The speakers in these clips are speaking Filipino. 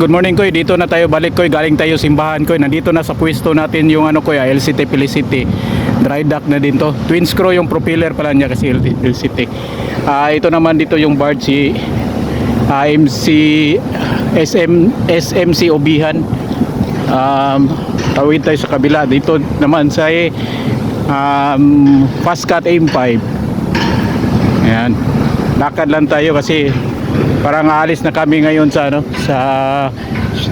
Good morning Koy, dito na tayo balik Koy, galing tayo simbahan Koy. Nandito na sa pwesto natin yung ano Koy, LCT Felicity. Dry dock na din to. Twin screw yung propeller pala niya kasi LCT. Ah, ito naman dito yung barge si ah, MC SM SMC Obihan. Um, tawid tayo sa kabila. Dito naman sa um, Fastcat Aim 5. Lakad lang tayo kasi parang aalis na kami ngayon sa ano sa,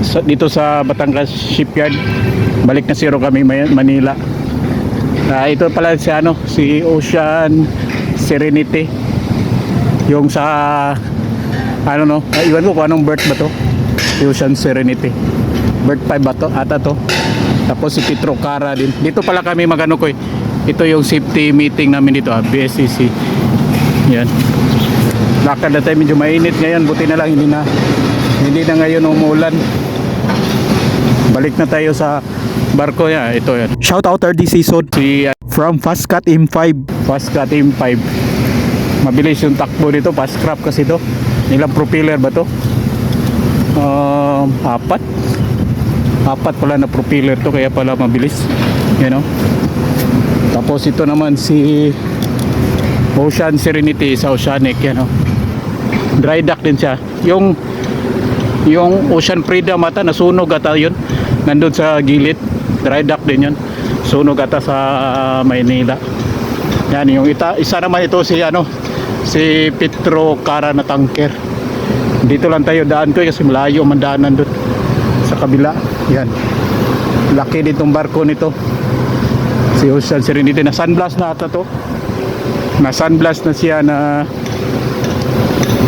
sa dito sa Batangas Shipyard. Balik na zero kami Manila. Ah, ito pala si ano si Ocean Serenity. Yung sa ano no, ah, iwan ko kung anong birth ba to. Ocean Serenity. Birth 5 ba to? Ata to. Tapos si Petro Cara din. Dito pala kami magano ko eh. Ito yung safety meeting namin dito, ah, BSCC. Yan. Lakad na tayo medyo mainit ngayon. Buti na lang hindi na hindi na ngayon umulan. Balik na tayo sa barko yan. Ito yan. Shout out RDC Sod Si uh, from Fastcat M5. Fastcat Team 5. Mabilis yung takbo dito. Fast craft kasi to. Ilang propeller ba to? Um, apat. Apat pala na propeller to kaya pala mabilis. You know? Tapos ito naman si Ocean Serenity sa Oceanic. Yan oh. Dry dock din siya. Yung yung Ocean Freedom ata nasunog ata yun. Nandun sa gilid. Dry dock din yun. Sunog ata sa Maynila. Yan yung ita, isa naman ito si ano si Petro Cara na tanker. Dito lang tayo daan ko kasi malayo man daanan sa kabila. Yan. Laki ditong barko nito. Si Ocean Serenity na sunblast na ata to. Na sunblast na siya na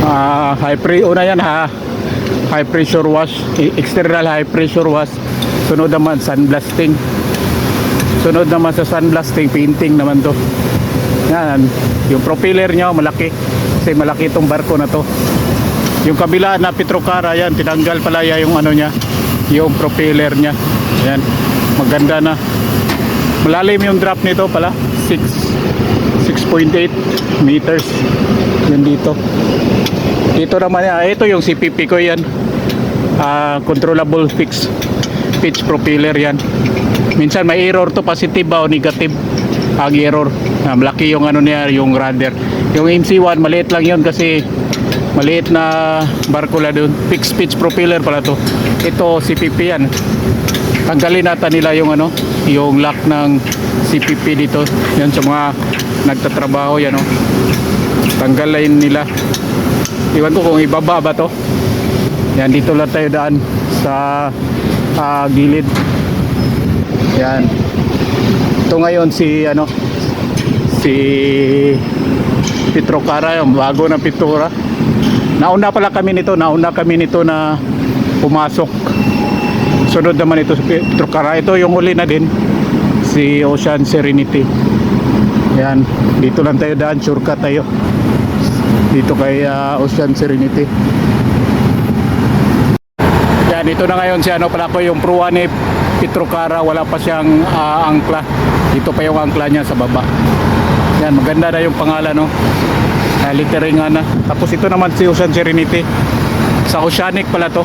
ah, high pre una yan ha high pressure wash e- external high pressure wash. Sunod naman sunblasting. Sunod naman sa sunblasting painting naman to. Yan yung propeller niya malaki. Kasi malaki itong barko na to. Yung kabila na Petrocara yan tinanggal pala ya yung ano niya yung propeller niya. Yan maganda na. Malalim yung drop nito pala 6 6.8 meters. Yan dito. Dito naman ah, ito yung CPP ko yan. Ah, controllable fix. Pitch propeller yan. Minsan may error to positive o negative? Ang error. Ah, malaki yung ano niya yung rudder. Yung MC1 maliit lang yun kasi maliit na barko la doon. Fixed pitch propeller pala to. Ito CPP yan. Tanggalin nata nila yung ano yung lock ng CPP dito. Yan sa mga nagtatrabaho yan oh. Tanggalin nila. Iwan ko kung ibaba ba to. Yan dito lang tayo daan sa ah, gilid. Yan. Ito ngayon si ano si Petro Cara yung bago na pintura nauna pala kami nito nauna kami nito na pumasok. Sunod naman ito si Petro Cara. Ito yung uli na din si Ocean Serenity. Yan dito lang tayo daan shortcut tayo. Dito kay ah, Ocean Serenity. Yan ito na ngayon si ano pala ko yung pruwa ni Petrocara wala pa siyang ah, angkla. Dito pa yung angkla niya sa baba. Yan maganda na yung pangalan no uh, littering nga na. Tapos ito naman si Ocean Serenity. Sa Oceanic pala to.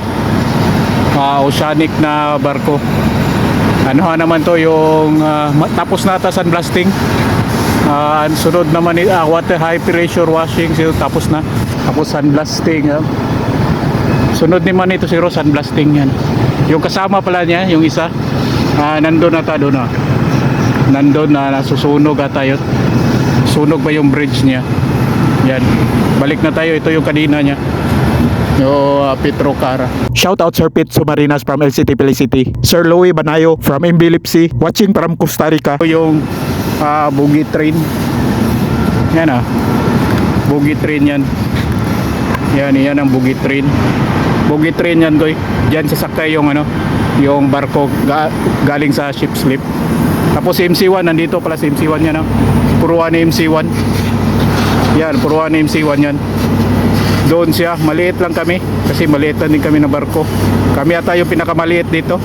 Ah, Oceanic na barko. Ano nga naman to yung ah, ma- tapos na ata sunblasting Ah, ang sunod naman ah, water high pressure washing so, tapos na. Tapos sunblasting ah. sunod naman ito si Rose sunblasting yan. Yung kasama pala niya yung isa ah, nandun ata doon ah. nandun na nasusunog ata yun. Sunog ba yung bridge niya yan balik na tayo ito yung kanina niya yung ah, Petro Cara Shout out Sir Pete Sumarinas from LCT Felicity. Sir Louie Banayo from Imbilipsi watching from Costa Rica. Ito yung ah, boogie train. Yan ah. Boogie train yan. Yan, yan ang boogie train. Boogie train yan, koy. Diyan sasakay yung ano, yung barko ga- galing sa ship slip. Tapos si MC1 nandito pala si MC1 yan ah. Puruan ni MC1. Yan, puruan ni MC1 yan. Doon siya, maliit lang kami kasi maliit lang din kami ng barko. Kami ata yung pinakamaliit dito.